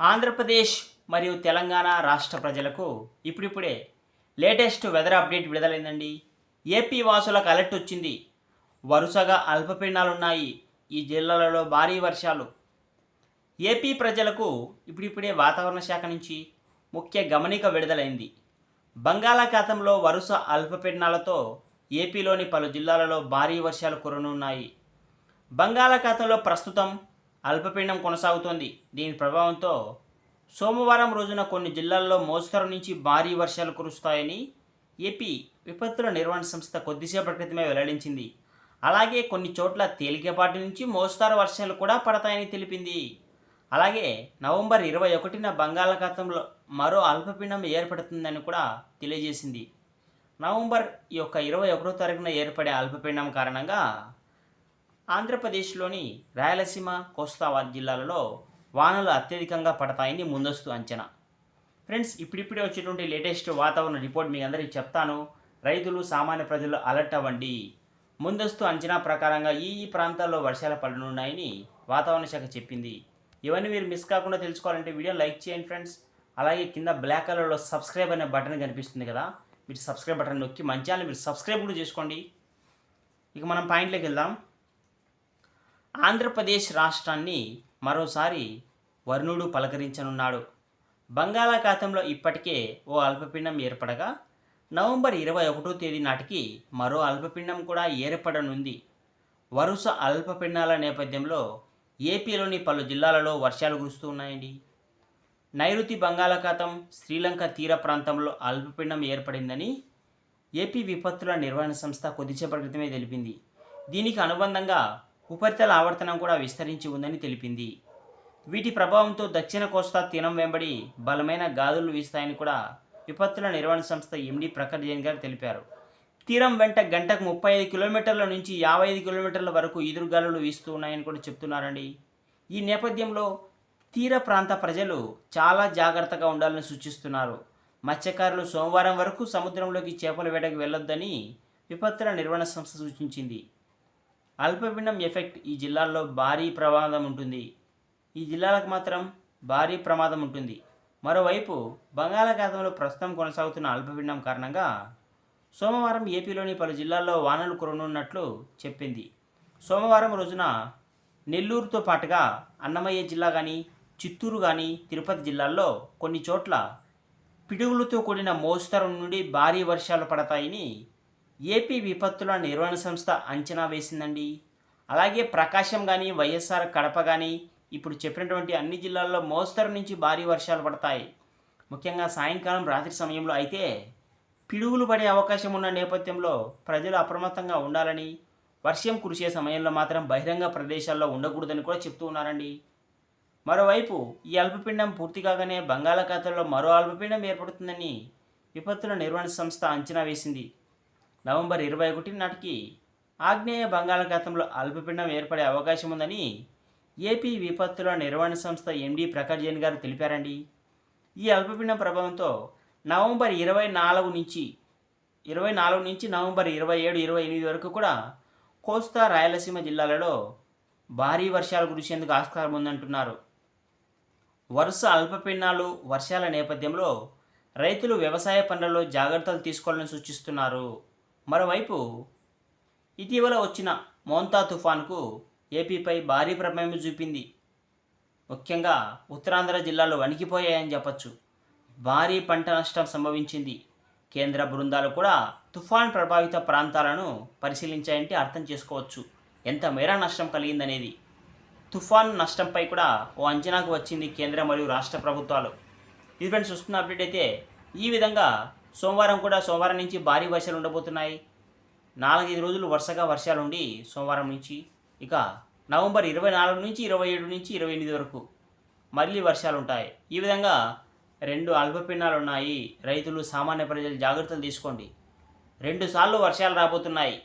ఆంధ్రప్రదేశ్ మరియు తెలంగాణ రాష్ట్ర ప్రజలకు ఇప్పుడిప్పుడే లేటెస్ట్ వెదర్ అప్డేట్ విడుదలైందండి. ఏపీ వాసులకు అలర్ట్ వచ్చింది. వరుసగా అల్పపీడనాలున్నాయి ఈ జిల్లాలలో భారీ వర్షాలు. ఏపీ ప్రజలకు ఇప్పుడిప్పుడే వాతావరణ శాఖ నుంచి ముఖ్య గమనిక విడుదలైంది. బంగాళాఖాతంలో వరుస అల్పపీడనాలతో ఏపీలోని పలు జిల్లాలలో భారీ వర్షాలు కురనున్నాయి. బంగాళాఖాతంలో ప్రస్తుతం అల్పపీడనం కొనసాగుతోంది. దీని ప్రభావంతో సోమవారం రోజున కొన్ని జిల్లాల్లో మోస్తరు నుంచి భారీ వర్షాలు కురుస్తాయని ఏపీ విపత్తుల నిర్వహణ సంస్థ కొద్దిసేపటి క్రితమే వెల్లడించింది. అలాగే కొన్ని చోట్ల తేలికపాటి నుంచి మోస్తారు వర్షాలు కూడా పడతాయని తెలిపింది. అలాగే నవంబర్ ఇరవై ఒకటిన బంగాళాఖాతంలో మరో అల్పపీడనం ఏర్పడుతుందని కూడా తెలియజేసింది. నవంబర్ ఈ యొక్క ఇరవై ఒకటో తారీఖున ఏర్పడే అల్పపీడనం కారణంగా ఆంధ్రప్రదేశ్లోని రాయలసీమ కోస్తా జిల్లాలలో వానలు అత్యధికంగా పడతాయని ముందస్తు అంచనా. ఫ్రెండ్స్ ఇప్పుడిప్పుడే వచ్చేటువంటి లేటెస్ట్ వాతావరణ రిపోర్ట్ మీ అందరికీ చెప్తాను. రైతులు సామాన్య ప్రజలు అలర్ట్ అవ్వండి. ముందస్తు అంచనా ప్రకారంగా ఈ ఈ ప్రాంతాల్లో వర్షాలు పడనున్నాయని వాతావరణ శాఖ చెప్పింది. ఇవన్నీ మీరు మిస్ కాకుండా తెలుసుకోవాలంటే వీడియో లైక్ చేయండి ఫ్రెండ్స్. అలాగే కింద బ్లాక్ కలర్లో సబ్స్క్రైబ్ అనే బటన్ కనిపిస్తుంది కదా మీరు సబ్స్క్రైబ్ బటన్ నొక్కి మంచి మీరు సబ్స్క్రైబ్ కూడా చేసుకోండి. ఇక మనం పాయింట్లోకి వెళ్దాం. ఆంధ్రప్రదేశ్ రాష్ట్రాన్ని మరోసారి వరుణుడు పలకరించనున్నాడు. బంగాళాఖాతంలో ఇప్పటికే ఓ అల్పపీండం ఏర్పడగా నవంబర్ ఇరవై ఒకటో తేదీ నాటికి మరో అల్పపిండం కూడా ఏర్పడనుంది. వరుస అల్పపిండాల నేపథ్యంలో ఏపీలోని పలు జిల్లాలలో వర్షాలు కురుస్తూ ఉన్నాయండి. నైరుతి బంగాళాఖాతం శ్రీలంక తీర ప్రాంతంలో అల్పపిండం ఏర్పడిందని ఏపీ విపత్తుల నిర్వహణ సంస్థ కొద్దిసేపటి క్రితమే తెలిపింది. దీనికి అనుబంధంగా ఉపరితల ఆవర్తనం కూడా విస్తరించి ఉందని తెలిపింది. వీటి ప్రభావంతో దక్షిణ కోస్తా తీరం వెంబడి బలమైన గాదులు వీస్తాయని కూడా విపత్తుల నిర్వహణ సంస్థ ఎండి ప్రఖర్ జైన్ గారు తెలిపారు. తీరం వెంట గంటకు ముప్పై ఐదు కిలోమీటర్ల నుంచి యాభై ఐదు కిలోమీటర్ల వరకు ఎదురుగాలులు వీస్తూ ఉన్నాయని కూడా చెప్తున్నారండి. ఈ నేపథ్యంలో తీర ప్రాంత ప్రజలు చాలా జాగ్రత్తగా ఉండాలని సూచిస్తున్నారు. మత్స్యకారులు సోమవారం వరకు సముద్రంలోకి చేపల వేటకు వెళ్ళొద్దని విపత్తుల నిర్వహణ సంస్థ సూచించింది. అల్పపీడనం ఎఫెక్ట్ ఈ జిల్లాల్లో భారీ ప్రమాదం ఉంటుంది. ఈ జిల్లాలకు మాత్రం భారీ ప్రమాదం ఉంటుంది. మరోవైపు బంగాళాఖాతంలో ప్రస్తుతం కొనసాగుతున్న అల్పపీడనం కారణంగా సోమవారం ఏపీలోని పలు జిల్లాల్లో వానలు కురనున్నట్లు చెప్పింది. సోమవారం రోజున నెల్లూరుతో పాటుగా అన్నమయ్య జిల్లా కానీ చిత్తూరు కానీ తిరుపతి జిల్లాల్లో కొన్ని చోట్ల పిడుగులతో కూడిన మోస్తరు నుండి భారీ వర్షాలు పడతాయని ఏపీ విపత్తుల నిర్వహణ సంస్థ అంచనా వేసిందండి. అలాగే ప్రకాశం కానీ వైఎస్ఆర్ కడప కానీ ఇప్పుడు చెప్పినటువంటి అన్ని జిల్లాల్లో మోస్తరు నుంచి భారీ వర్షాలు పడతాయి. ముఖ్యంగా సాయంకాలం రాత్రి సమయంలో అయితే పిడుగులు పడే అవకాశం ఉన్న నేపథ్యంలో ప్రజలు అప్రమత్తంగా ఉండాలని వర్షం కురిసే సమయంలో మాత్రం బహిరంగ ప్రదేశాల్లో ఉండకూడదని కూడా చెప్తూ ఉన్నారండి. మరోవైపు ఈ అల్పపిండం పూర్తి కాగానే బంగాళాఖాతంలో మరో అల్పపిండం ఏర్పడుతుందని విపత్తుల నిర్వహణ సంస్థ అంచనా వేసింది. నవంబర్ ఇరవై ఒకటి నాటికి ఆగ్నేయ బంగాళాఖాతంలో అల్పపీడనం ఏర్పడే అవకాశం ఉందని ఏపీ విపత్తుల నిర్వహణ సంస్థ ఎండీ ప్రకాష్ జైన్ గారు తెలిపారండి. ఈ అల్పపీడనం ప్రభావంతో నవంబర్ ఇరవై నాలుగు నుంచి ఇరవై నాలుగు నుంచి నవంబర్ ఇరవై ఏడు ఇరవై ఎనిమిది వరకు కూడా కోస్తా రాయలసీమ జిల్లాలలో భారీ వర్షాలు కురిసేందుకు ఆస్కారం ఉందంటున్నారు. వరుస అల్పపీడనాలు వర్షాల నేపథ్యంలో రైతులు వ్యవసాయ పనులలో జాగ్రత్తలు తీసుకోవాలని సూచిస్తున్నారు. మరోవైపు ఇటీవల వచ్చిన మోంతా తుఫాన్కు ఏపీపై భారీ ప్రభావం చూపింది. ముఖ్యంగా ఉత్తరాంధ్ర జిల్లాలో వణికిపోయాయని చెప్పచ్చు. భారీ పంట నష్టం సంభవించింది. కేంద్ర బృందాలు కూడా తుఫాన్ ప్రభావిత ప్రాంతాలను పరిశీలించాయంటే అర్థం చేసుకోవచ్చు. ఎంత మేర నష్టం కలిగిందనేది. తుఫాన్ నష్టంపై కూడా ఓ అంచనాకు వచ్చింది కేంద్ర మరియు రాష్ట్ర ప్రభుత్వాలు. ఇది ఫ్రెండ్స్ వస్తున్న అప్డేట్ అయితే ఈ విధంగా సోమవారం కూడా సోమవారం నుంచి భారీ వర్షాలు ఉండబోతున్నాయి. నాలుగైదు రోజులు వరుసగా వర్షాలు ఉండి సోమవారం నుంచి ఇక నవంబర్ ఇరవై నాలుగు నుంచి ఇరవై ఏడు నుంచి ఇరవై ఎనిమిది వరకు మళ్ళీ వర్షాలు ఉంటాయి. ఈ విధంగా రెండు అల్పపిండాలు ఉన్నాయి. రైతులు సామాన్య ప్రజలు జాగ్రత్తలు తీసుకోండి. రెండుసార్లు వర్షాలు రాబోతున్నాయి.